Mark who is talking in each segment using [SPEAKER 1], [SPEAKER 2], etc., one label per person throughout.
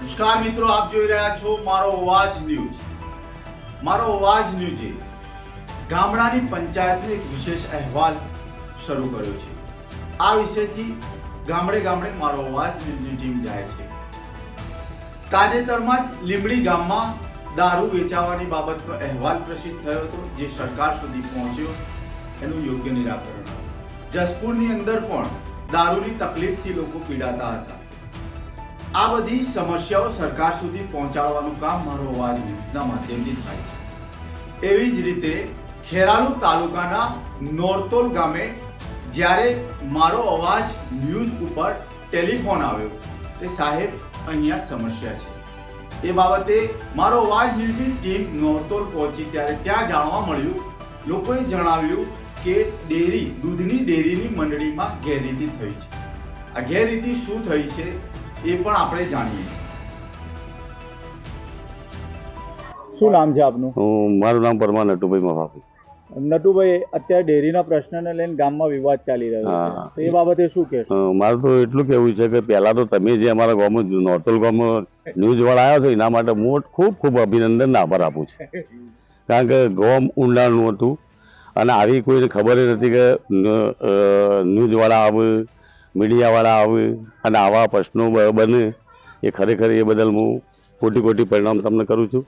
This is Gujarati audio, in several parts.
[SPEAKER 1] નમસ્કાર મિત્રો, આપ જોઈ રહ્યા છો મારો અવાજ ન્યૂઝ. મારો અવાજ ન્યૂઝે ગામડાની પંચાયતનો એક વિશેષ અહેવાલ શરૂ કર્યો છે. આ વિષયથી ગામડે ગામડે મારો અવાજ ન્યૂઝની ટીમ જાય છે. તાજેતરમાં જ લીંબડી ગામમાં દારૂ વેચાવાની બાબતનો અહેવાલ પ્રસિદ્ધ થયો હતો, જે સરકાર સુધી પહોંચ્યો એનું યોગ્ય નિરાકરણ. જસપુરની અંદર પણ દારૂની તકલીફથી લોકો પીડાતા હતા. આ બધી સમસ્યાઓ સરકાર સુધી પહોંચાડવાનું કામ મારો અવાજ ન્યૂઝના માધ્યમથી થાય છે. એવી જ રીતે ખેરાલુ તાલુકાના નોરતોલ ગામે જ્યારે મારો અવાજ ન્યૂઝ ઉપર ટેલિફોન આવ્યો, કે સાહેબ, અહીંયા સમસ્યા છે. એ બાબતે મારો અવાજ ન્યૂઝની ટીમ નોરતોલ પહોંચી ત્યારે ત્યાં જાણવા મળ્યું, લોકોએ જણાવ્યું કે ડેરી, દૂધની ડેરીની મંડળીમાં ગેરરીતિ થઈ છે. આ ગેરરીતિ શું થઈ છે? એ પણ આપણે જાણીએ. શું નામ છે આપનું?
[SPEAKER 2] હું મારું નામ પરમા નટુભાઈ મફાફી
[SPEAKER 1] નટુભાઈ અત્યારે ડેરીના પ્રશ્નને લઈને ગામમાં વિવાદ ચાલી રહ્યો. છે. એ બાબતે શું
[SPEAKER 2] કે મારું તો એટલું કહેવું છે કે પહેલા તો તમે જે અમારા ગામમાં નોર્થલ ગામમાં ન્યૂઝ વાળા આવ્યા છો એના માટે હું ખૂબ ખૂબ અભિનંદન આભાર આપું છું. કારણ કે ગામ ઊંડાણનું હતું. અને આવી કોઈને ખબર નથી કે ન્યૂઝ વાળા આવે મીડિયા વાળા આવે અને આવા પ્રશ્નો બને, એ ખરેખર એ બદલ હું કોટી કોટી પરિણામ તમને કરું છું.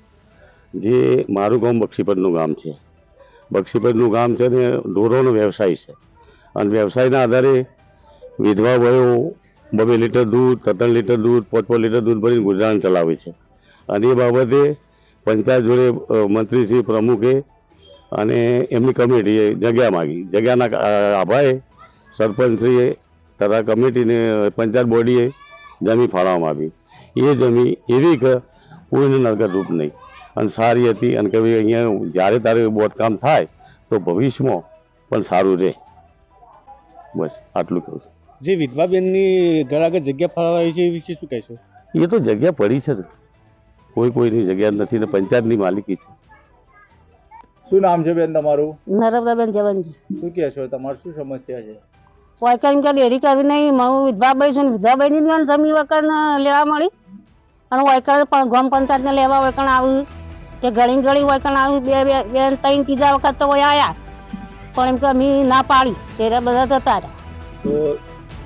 [SPEAKER 2] જે મારું ગામ બક્ષીપતનું ગામ છે. બક્ષીપતનું ગામ છે ને ઢોરોનો વ્યવસાય છે. અને વ્યવસાયના આધારે વિધવા વયો બબે લીટર દૂધ ત્રણ લીટર દૂધ પાંચ પાંચ લીટર દૂધ ભરીને ગુજરાન ચલાવે છે. અને એ બાબતે પંચાયત જોડે મંત્રી મંત્રીશ્રી પ્રમુખે અને એમની કમિટીએ જગ્યા માગી. જગ્યાના આભાએ સરપંચશ્રીએ તથા કમિટીને પંચાયત બોડીએ જમીન ફાળવવામાં આવી. એ જમીન એવી કે કોઈને રૂપ નહીં. અને સારી હતી અને કે ભાઈ અહીંયા જ્યારે તારે બોટકામ થાય તો ભવિષ્યમાં પણ સારું રહે. બસ આટલું કહું છું.
[SPEAKER 3] જે વિધવા બેનની ઘર આગળ જગ્યા ફાળવાઈ છે એ વિશે શું કહેશો?
[SPEAKER 2] એ તો જગ્યા પડી છે ને. કોઈ કોઈની જગ્યા નથી ને પંચાયતની માલિકી છે.
[SPEAKER 1] શું નામ છે બેન તમારું?
[SPEAKER 4] નર્મદાબેન જવનજી.
[SPEAKER 1] શું કહેશો? તમારું શું સમસ્યા છે?
[SPEAKER 4] વાયકણ કે ડેરી કરવી નહીં હું વિધવા બળી છું ને વિધવા બળી ની જમી વખત લેવા મળી. અને વાયકણ પણ ગામ પંચાયતને લેવા વાયકણ આવ્યું કે ઘણી ઘણી વાયકણ આવ્યું બે બે બે ત્રણ ત્રીજા વખત તો આવ્યા આયા. પણ એમ કે મેં ના પાડી ત્યારે બધા જતા રહ્યા.
[SPEAKER 1] તો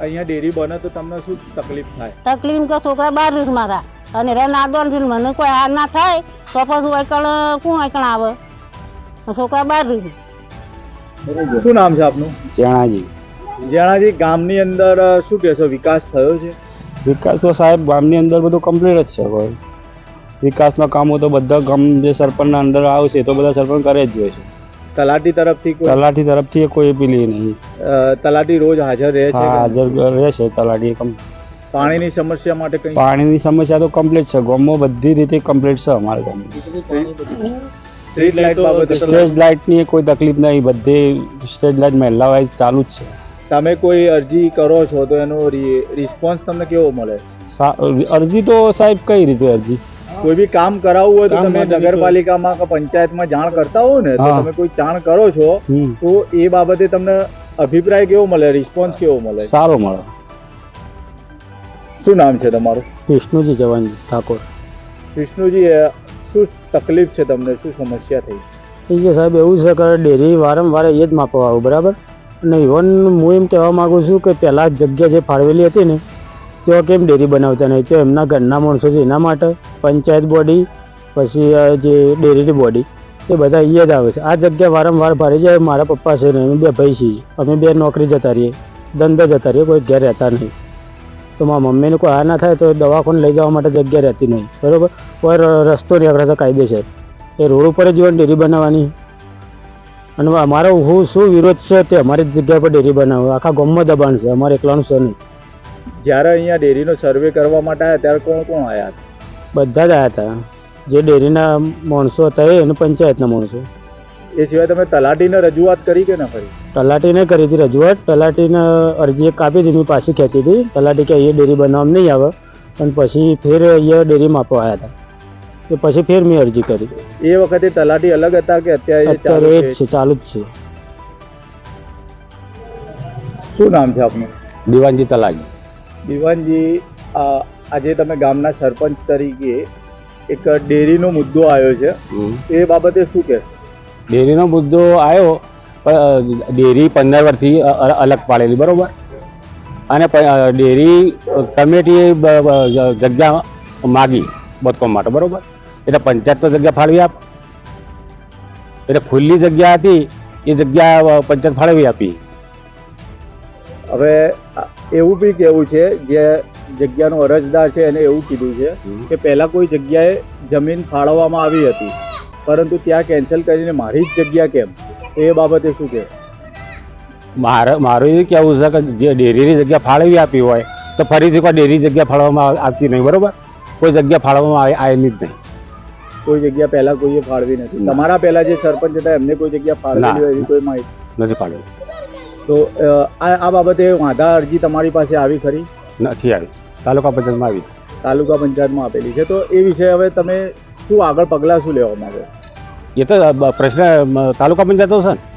[SPEAKER 1] અહીંયા ડેરી બને તો તમને શું તકલીફ થાય?
[SPEAKER 4] તકલીફ કે છોકરા બાર રીત મારા. અને રે ના દોનથી મને કોઈ હાર ના થાય તો પછી વાયકણ કોણ વાયકણ આવે? છોકરા બાર રીત
[SPEAKER 1] શું નામ છે આપનું?
[SPEAKER 3] ચેણાજી.
[SPEAKER 1] જેણાજી ગામની અંદર શું કહેશો વિકાસ થયો છે?
[SPEAKER 3] વિકાસ તો સાહેબ ગામની અંદર બધું કમ્પ્લીટ જ છે કોઈ વિકાસના કામો તો બધા ગામ જે સરપંચના અંદર આવશે તો બધા સરપંચ કરે જ જોઈએ છે.
[SPEAKER 1] તલાટી તરફથી
[SPEAKER 3] તલાટી તરફથી કોઈ પેલી નહીં.
[SPEAKER 1] તલાટી રોજ હાજર રહે છે?
[SPEAKER 3] હાજર રહે છે તલાટી
[SPEAKER 1] પાણીની સમસ્યા માટે કંઈ?
[SPEAKER 3] પાણીની સમસ્યા તો કમ્પ્લીટ છે ગામમાં બધી રીતે કમ્પ્લીટ છે અમારા ગામમાં.
[SPEAKER 1] સ્ટ્રીટ લાઇટ બાબતે
[SPEAKER 3] સ્ટેજ લાઇટની કોઈ તકલીફ નહીં બધી સ્ટેજ લાઇટ મહિલા વાઇઝ ચાલુ જ છે.
[SPEAKER 1] તમે કોઈ અરજી કરો છો તો એનો રિસ્પોન્સ તમને કેવો મળે?
[SPEAKER 3] અરજી તો સાહેબ કઈ રીતે અરજી?
[SPEAKER 1] કોઈ બી કામ કરાવવું હોય તો તમે નગરપાલિકામાં કે પંચાયતમાં જાણ કરતા હો ને તો તમે કોઈ જાણ કરો છો તો એ બાબતે તમને અભિપ્રાય કેવો મળે રિસ્પોન્સ કેવો મળે?
[SPEAKER 3] સારો મળે.
[SPEAKER 1] શું નામ છે તમારું?
[SPEAKER 3] વિષ્ણુજી જવાનજી ઠાકોર.
[SPEAKER 1] વિષ્ણુજી શું તકલીફ છે તમને? શું સમસ્યા થઈ?
[SPEAKER 3] જે સાહેબ એવું છે કે ડેરી વારંવાર એ જ માપવા આવું બરાબર? અને ઇવન હું એમ કહેવા માગું છું કે પહેલાં જગ્યા જે ફાળવેલી હતી ને, તેઓ કેમ ડેરી બનાવતા નહીં? તો એમના ઘરના માણસો છે, એના માટે પંચાયત બોડી, પછી જે ડેરીની બોડી, એ બધા અહીંયા જ આવે છે. આ જગ્યા વારંવાર ભરી જાય, મારા પપ્પા છે ને, અમે બે ભાઈ છીએ. અમે બે નોકરી જતા રહીએ, ધંધા જતા રહીએ, કોઈ ઘેર રહેતા નહીં. તો મારા મમ્મીને કોઈ આ ના થાય તો દવાખાને લઈ જવા માટે જગ્યા રહેતી નહીં. બરાબર? કોઈ રસ્તો નીકળે છે એ રોડ ઉપર જ જીવન ડેરી બનાવવાની. અને અમારો હું શું વિરોધ છે તે અમારી જગ્યા પર ડેરી બનાવો. આખા ગામમાં દબાણ છે. અમારે એકલાનું છે નહીં.
[SPEAKER 1] જ્યારે અહીંયા ડેરીનો સર્વે કરવા માટે આવ્યા ત્યારે કોણ કોણ આવ્યા હતા?
[SPEAKER 3] બધા જ આવ્યા હતા. જે ડેરીના માણસો હતા એ અને પંચાયતના માણસો.
[SPEAKER 1] એ સિવાય તમે તલાટીને રજૂઆત કરી કે ના કરી?
[SPEAKER 3] તલાટીને કરી હતી રજૂઆત. તલાટીને અરજી એક આપી હતી પાછી ખેંચી હતી. તલાટી કે અહીંયા ડેરી બનાવવામાં નહીં આવે. અને પછી ફેર અહીંયા ડેરી માપવા આવ્યા હતા. તો પછી ફેર મેં અરજી કરી.
[SPEAKER 1] એ વખતે તલાટી અલગ હતા કે અત્યારે ચાલુ
[SPEAKER 3] અત્યારે એ જ
[SPEAKER 1] છે?
[SPEAKER 3] ચાલુ જ છે.
[SPEAKER 1] શું નામ છે આપનું?
[SPEAKER 3] દિવાનજી તલાજી
[SPEAKER 1] દિવાનજી
[SPEAKER 5] આજે તમે ગામના સરપંચ તરીકે એક ડેરીનો મુદ્દો આવ્યો છે. એ બાબતે શું કહે
[SPEAKER 6] ડેરીનો મુદ્દો આવ્યો પણ ડેરી પંદર વર્ષથી અલગ પાડેલી બરોબર? અને ડેરી કમિટીએ જગ્યા માગી બતકોમ માટે બરોબર? એટલે પંચાયત તો જગ્યા ફાળવી આપ. એટલે ખુલ્લી જગ્યા હતી એ જગ્યા પંચાયત ફાળવી આપી.
[SPEAKER 5] હવે એવું બી કહેવું છે જે જગ્યાનો અરજદાર છે એને એવું કીધું છે કે પહેલાં કોઈ જગ્યાએ જમીન ફાળવવામાં આવી હતી પરંતુ ત્યાં કેન્સલ કરીને મારી જ જગ્યા કેમ? એ બાબતે શું કહે
[SPEAKER 6] મારે મારું એ કહેવું છે કે જે ડેરીની જગ્યા ફાળવી આપી હોય તો ફરીથી કોઈ ડેરી જગ્યા ફાળવવામાં આવતી નહીં બરોબર? કોઈ જગ્યા ફાળવવામાં આવે- આવેલી જ નહીં.
[SPEAKER 5] કોઈ જગ્યા પહેલા કોઈએ ફાળવી નથી. તમારા પહેલા જે સરપંચ હતા એમને કોઈ જગ્યા ફાળવેલી હોય એવી કોઈ માહિતી?
[SPEAKER 6] નથી ફાળવી
[SPEAKER 5] તો આ આ બાબતે વાંધા અરજી તમારી પાસે આવી ખરી?
[SPEAKER 6] નથી આવી. તાલુકા પંચાયતમાં આવી.
[SPEAKER 5] તાલુકા પંચાયતમાં આપેલી છે. તો એ વિશે હવે તમે શું આગળ પગલાં શું લેવા માંગો?
[SPEAKER 6] એ તો પ્રશ્ન તાલુકા પંચાયત છે ને.